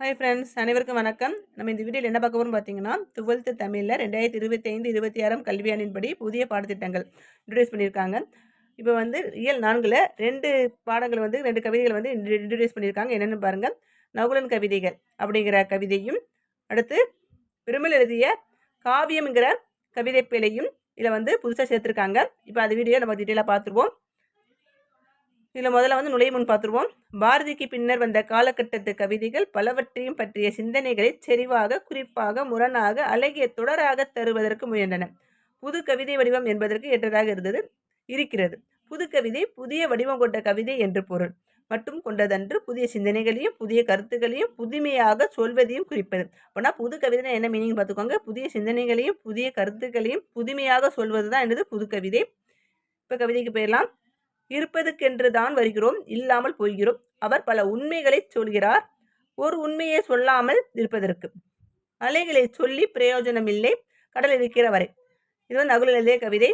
Hi friends அனைவருக்கும் வணக்கம். நம்ம இந்த வீடியோவில் என்ன பார்க்க போகிறோம் பார்த்தீங்கன்னா டுவெல்த்து தமிழில் ரெண்டாயிரத்தி இருபத்தைந்து இருபத்தி ஆறாம் கல்வியாண்டின்படி புதிய பாடத்திட்டங்கள் இன்ட்ரடியூஸ் பண்ணியிருக்காங்க. இப்போ வந்து இயல் நான்கில் ரெண்டு பாடங்கள் வந்து ரெண்டு கவிதைகள் வந்து இன்ட்ரடியூஸ் பண்ணியிருக்காங்க. என்னென்னு பாருங்கள் நகுலன் கவிதைகள் அப்படிங்கிற கவிதையும் அடுத்து பெருமில் எழுதிய காவியம்ங்கிற கவிதை பிழையும் இதில் வந்து புதுசாக சேர்த்துருக்காங்க. இப்போ அது வீடியோ நம்ம டீட்டெயிலாக பார்த்துருவோம். இதில் முதல்ல வந்து நுழைய முன் பார்த்துருவோம். பாரதிக்கு பின்னர் வந்த காலகட்டத்து கவிதைகள் பலவற்றையும் பற்றிய சிந்தனைகளை செறிவாக குறிப்பாக முரணாக அழகிய தொடராக தருவதற்கு முயன்றன. புது கவிதை வடிவம் என்பதற்கு ஏற்றதாக இருந்தது இருக்கிறது. புது கவிதை புதிய வடிவம் கொண்ட கவிதை என்று பொருள். மட்டும் கொண்டதன்று புதிய சிந்தனைகளையும் புதிய கருத்துக்களையும் புதுமையாக சொல்வதையும் குறிப்பது. அப்படின்னா புது கவிதை என்ன மீனிங் பார்த்துக்கோங்க. புதிய சிந்தனைகளையும் புதிய கருத்துக்களையும் புதுமையாக சொல்வது தான் என்னது? புது கவிதை. இப்போ கவிதைக்கு போயிடலாம். இருப்பதுக்கென்று தான் வருகிறோம் இல்லாமல் போகிறோம் அவர் பல உண்மைகளை சொல்கிறார். ஒரு உண்மையை சொல்லாமல் இருப்பதற்கு. அலைகளை சொல்லி பிரயோஜனம் இல்லை கடல் இருக்கிற வரை. இது வந்து நகுலன் எழுதிய கவிதை.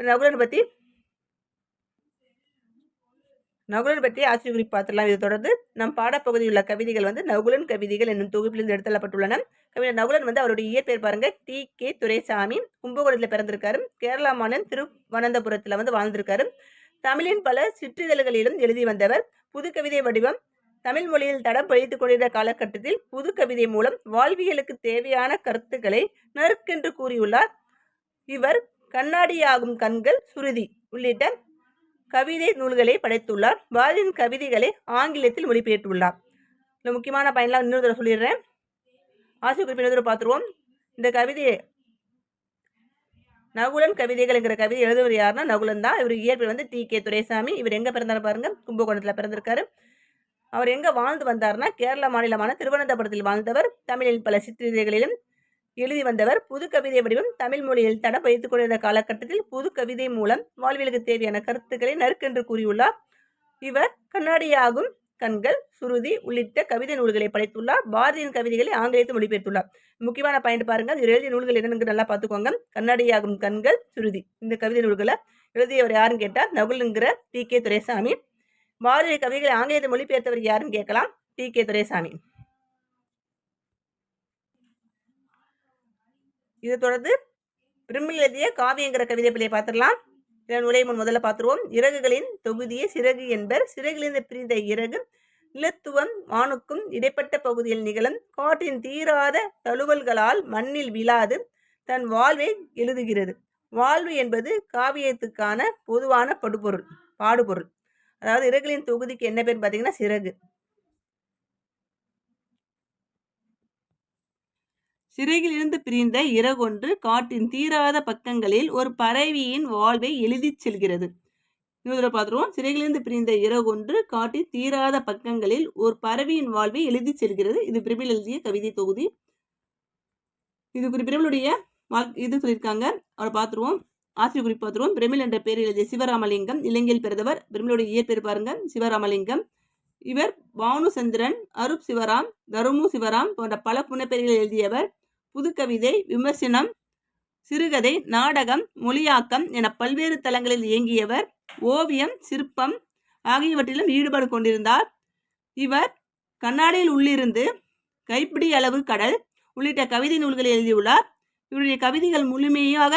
நகுலன் பற்றி நகுலன் பற்றி ஆசிரியர் குறிப்பாத்திரலாம் இதை தொடர்ந்து நம் பாடப்பகுதியில் உள்ள கவிதைகள் வந்து நகுலன் கவிதைகள் என்னும் தொகுப்பிலிருந்து எடுத்துள்ளப்பட்டுள்ளன. கவிஞர் நகுலன் வந்து அவருடைய இயற்பெயர் பாருங்க. டி. கே. துரைசாமி கும்பகோணத்தில் பிறந்திருக்காரு. கேரளா மாநிலம் திருவனந்தபுரத்தில் வந்து வாழ்ந்திருக்காரு. தமிழின் பல சிற்றிதழ்களிலும் எழுதி வந்தவர் புது கவிதை வடிவம். தமிழ் மொழியில் தடம் பழித்துக் கொண்டிருந்த காலகட்டத்தில் புதுக்கவிதை மூலம் வாழ்வியலுக்கு தேவையான கருத்துக்களை நறுக்கென்று கூறியுள்ளார். இவர் கண்ணாடியாகும் கண்கள் சுருதி உள்ளிட்ட கவிதை நூல்களை படைத்துள்ளார். பாரதியின் கவிதைகளை ஆங்கிலத்தில் மொழிபெயர்த்துள்ளார். இந்த முக்கியமான பயன்லாம் இன்னொரு தடவை சொல்லிடுறேன். ஆசிரியர் குறிப்பினர் பார்த்துருவோம். இந்த கவிதையை நகுலன் கவிதைகள்ங்கிற கவிதை எழுதுவர் யாருன்னா நகுலன் தான். இவர் இயற்பெயர் வந்து டி. கே. துரைசாமி. இவர் எங்கே பிறந்தார் பாருங்க? கும்பகோணத்தில் பிறந்திருக்காரு. அவர் எங்கே வாழ்ந்து வந்தார்னா கேரள மாநிலமான திருவனந்தபுரத்தில் வாழ்ந்தவர் தமிழில் பல சித்திரைகளிலும் எழுதி வந்தவர் புது கவிதை வடிவம் தமிழ் மொழியில் தடம் வைத்துக் கொண்டிருந்த காலகட்டத்தில் புது கவிதை மூலம் வாழ்வியலுக்கு தேவையான கருத்துக்களை நறுக்கென்று கூறியுள்ளார். இவர் கண்ணாடியாகும் கண்கள் சுருதி உள்ளிட்ட கவிதை நூல்களை படைத்துள்ளார். பாரதியின் கவிதைகளை ஆங்கிலத்தில் மொழிபெயர்த்துள்ளார். முக்கியமான பாயிண்ட் பாருங்க. இது எழுதிய நூல்கள் என்னென்று நல்லா பார்த்துக்கோங்க. கண்ணாடியாகும் கண்கள் சுருதி. இந்த கவிதை நூல்களை எழுதியவர் யாருன்னு கேட்டால் நகுலுங்கிற டி. கே. துரைசாமி. பாரதிய கவிதைகளை ஆங்கிலத்தில் மொழிபெயர்த்தவர் யாருன்னு கேட்கலாம். டி. கே. துரைசாமி. இதை தொடர்ந்து பிரிமில் எழுதிய காவியங்கிற கவிதை பிள்ளையை பார்த்துடலாம். இதன் நுழைய முன் முதல்ல பார்த்துருவோம். இறகுகளின் தொகுதியே சிறகு என்பர். சிறகிலிருந்து பிரிந்த இறகு நிலத்துவம் வானுக்கும் இடைப்பட்ட பகுதியில் நிகழும். காற்றின் தீராத தழுவல்களால் மண்ணில் விழாது. தன் வாழ்வை எழுதுகிறது. வாழ்வு என்பது காவியத்துக்கான பொதுவான படுபொருள் பாடுபொருள். அதாவது இறகுகளின் தொகுதிக்கு என்ன பேர் பார்த்தீங்கன்னா சிறகு. சிறையில் இருந்து பிரிந்த இறகொன்று காட்டின் தீராத பக்கங்களில் ஒரு பறவையின் வாழ்வை எழுதி செல்கிறது. இன்னொரு பார்த்துருவோம் சிறையிலிருந்து பிரிந்த இறகொன்று காட்டின் தீராத பக்கங்களில் ஒரு பறவையின் வாழ்வை எழுதி செல்கிறது. இது பிரபில் எழுதிய கவிதை தொகுதி. இது பிரபிலுடைய இது சொல்லியிருக்காங்க. அவரை பார்த்துருவோம் ஆசிரியர் குறிப்பு பார்த்துருவோம் பிரமிழ் என்ற பெயர் எழுதிய சிவராமலிங்கம் இலங்கையில் பிறந்தவர். பிரமிழுடைய இயற்பெயர் பாருங்க. சிவராமலிங்கம். இவர் பானுசந்திரன் அருப் சிவராம் தருமு சிவராம் போன்ற பல புனப்பெயர்களை எழுதியவர். புதுக்கவிதை விமர்சனம் சிறுகதை நாடகம் மொழியாக்கம் என பல்வேறு தளங்களில் இயங்கியவர் ஓவியம் சிற்பம் ஆகியவற்றிலும் ஈடுபாடு கொண்டிருந்தார். இவர் கண்ணாடியில் உள்ளிருந்து கைப்பிடி அளவு கடல் உள்ளிட்ட கவிதை நூல்களை எழுதியுள்ளார். இவருடைய கவிதைகள் முழுமையாக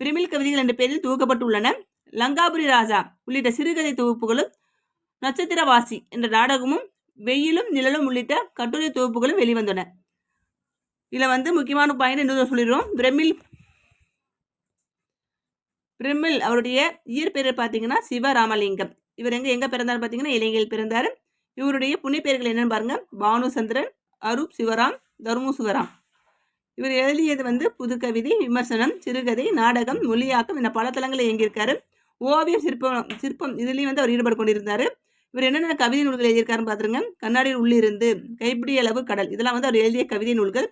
பிரிமில் கவிதைகள் என்ற பெயரில் துவக்கப்பட்டுள்ளன லங்காபுரி ராஜா உள்ளிட்ட சிறுகதை தொகுப்புகளும் நட்சத்திரவாசி என்ற நாடகமும் வெயிலும் நிழலும் உள்ளிட்ட கட்டுரை தொகுப்புகளும் வெளிவந்தன. இதில் வந்து முக்கியமான பாயிண்ட் என்ன சொல்லிடுறோம். பிரமிழ் பிரமிழ் அவருடைய இயற்பெயர் பார்த்தீங்கன்னா சிவராமலிங்கம். இவர் எங்கே எங்கே பிறந்தார் பார்த்தீங்கன்னா இலங்கையில் பிறந்தார். இவருடைய புண்ணியப்பெயர்கள் என்னென்னு பாருங்கள் பானுசந்திரன் அரூப் சிவராம் தர்மு சிவராம் இவர் எழுதியது வந்து புது கவிதை விமர்சனம் சிறுகதை நாடகம் மொழியாக்கம் இந்த பல தளங்களில் இயங்கியிருக்காரு. ஓவியம் சிற்பம் சிற்பம் இதுலேயும் வந்து அவர் ஈடுபட்டு கொண்டிருந்தார். இவர் என்னென்ன கவிதை நூல்கள் எழுதியிருக்காருன்னு பார்த்துருங்க. கண்ணாடியில் உள்ளிருந்து கைப்பிடி அளவு கடல் இதெல்லாம் வந்து அவர் எழுதிய கவிதை நூல்கள்.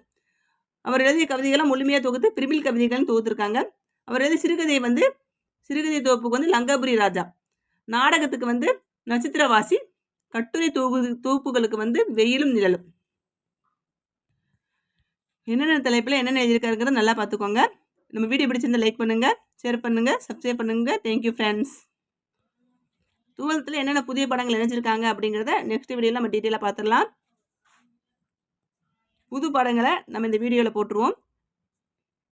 அவர் எழுதிய கவிதைகள்லாம் முழுமையாக தொகுத்து பிரிமில் கவிதைகள்னு தொகுத்துருக்காங்க. அவர் எழுதிய சிறுகதை வந்து சிறுகதை தொகுப்புக்கு வந்து லங்காபுரி ராஜா. நாடகத்துக்கு வந்து நட்சத்திரவாசி கட்டுரை தொகு தொகுப்புகளுக்கு வந்து வெயிலும் நிழலும். என்னென்ன தலைப்பில் என்னென்ன எழுதியிருக்காருங்கிறத நல்லா பார்த்துக்கோங்க. நம்ம வீடியோ பிடிச்சிருந்தா லைக் பண்ணுங்கள் ஷேர் பண்ணுங்கள் சப்ஸ்கிரைப் பண்ணுங்கள் தேங்க்யூ ஃப்ரெண்ட்ஸ் தூவலத்தில் என்னென்ன புதிய படங்கள் நினைச்சிருக்காங்க அப்படிங்கிறத நெக்ஸ்ட் வீடியோவில் நம்ம டீட்டெயிலாக பார்த்துடலாம். புது படங்களை நம்ம இந்த வீடியோவில் போட்டுருவோம்.